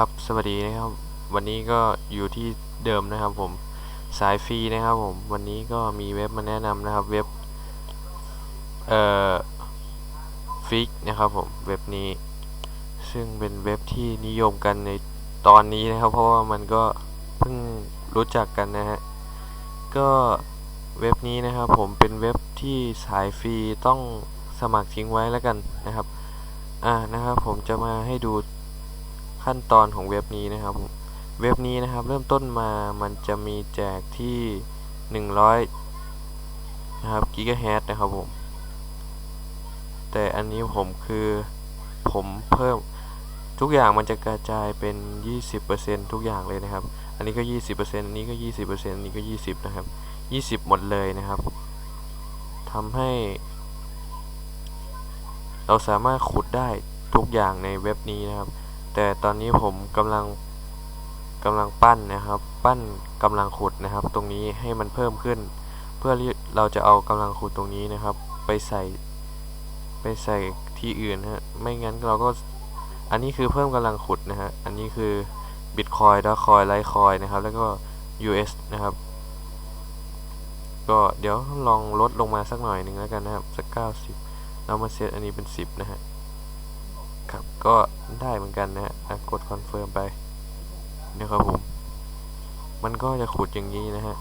ครับสวัสดีนะครับ วันนี้ก็อยู่ที่เดิมนะครับผมสายฟรีนะครับผมวันนี้ก็มีเว็บมาแนะนำนะครับเว็บเอ่อฟิกนะครับผมเว็บนี้ ซึ่งเป็นเว็บที่นิยมกันในตอนนี้นะครับ เพราะว่ามันก็เพิ่งรู้จักกันนะฮะก็เว็บนี้นะครับผมเป็นเว็บที่สายฟรีต้องสมัครทิ้งไว้แล้วกันนะครับอ่านะครับผมจะมาให้ดู ขั้นตอนของเว็บนี้นะครับ เว็บนี้นะครับเริ่มต้นมามันจะมีแจกที่ 100นะครับกิกะเฮต์นะครับผมแต่อันนี้ผมคือผมเพิ่มทุกอย่างมันจะกระจายเป็น 20%ทุกอย่างเลยนะครับ อันนี้ก็ 20%อันนี้ก็ 20%อันนี้ก็ 20 นะครับ 20 หมดเลยนะครับทำให้ เราสามารถขุดได้ทุกอย่างในเว็บนี้นะครับ แต่ตอนนี้ผมกำลังกำลังปั้นนะครับ ปั้นกำลังขุดนะครับ ตรงนี้ให้มันเพิ่มขึ้น เพื่อเราจะเอากำลังขุดตรงนี้นะครับ ไปใส่ไปใส่ที่อื่นฮะไม่งั้นเราก็อันนี้คือเพิ่มกำลังขุดนะฮะอันนี้คือ Bitcoin ดอคอยไลท์คอยนะครับ แล้วก็ US นะครับ ก็เดี๋ยวลองลดลงมาสักหน่อยหนึ่งแล้วกันนะครับ สัก 90เรามาเซตอันนี้เป็น 10 นะฮะ ก็ได้เหมือนกันนะฮะกดคอนเฟิร์มไปนะครับผม มันก็จะขุดอย่างนี้นะฮะ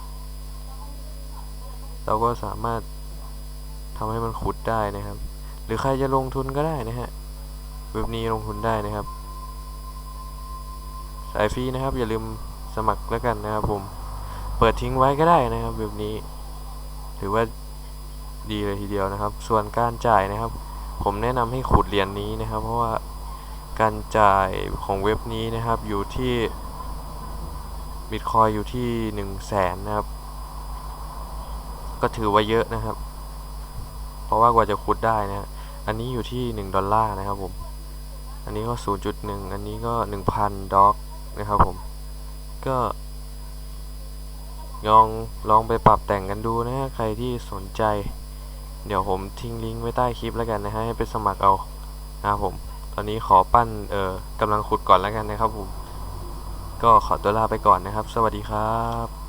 เราก็สามารถทำให้มันขุดได้นะครับ หรือใครจะลงทุนก็ได้นะฮะเว็บนี้ลงทุนได้นะครับ สายฟรีนะครับ อย่าลืมสมัครแล้วกันนะครับผม เปิดทิ้งไว้ก็ได้นะครับเว็บนี้ ถือว่าดีเลยทีเดียวนะครับ ส่วนการจ่ายนะครับ ผมแนะนำให้ขุดเหรียญนี้นะครับ เพราะว่า การจ่ายของเว็บนี้นะครับอยู่ที่บิตคอยอยู่ที่หนึ่งแสนนะครับ ก็ถือว่าเยอะนะครับ เพราะว่ากว่าจะขุดได้นะอันนี้อยู่ที่หนึ่งดอลลาร์นะครับผม อันนี้ก็ศูนย์จุดหนึ่งอันนี้ก็หนึ่งพันด็อกนะครับผม ก็ลองลองไปปรับแต่งกันดูนะฮะใครที่สนใจ เดี๋ยวผมทิ้งลิงก์ไว้ใต้คลิปแล้วกันนะฮะให้ไปสมัครเอานะครับผม ตอนนี้ขอปั้นเอ่อกำลังขุดก่อนแล้วกันนะครับผม ก็ขอตัวลาไปก่อนนะครับ สวัสดีครับ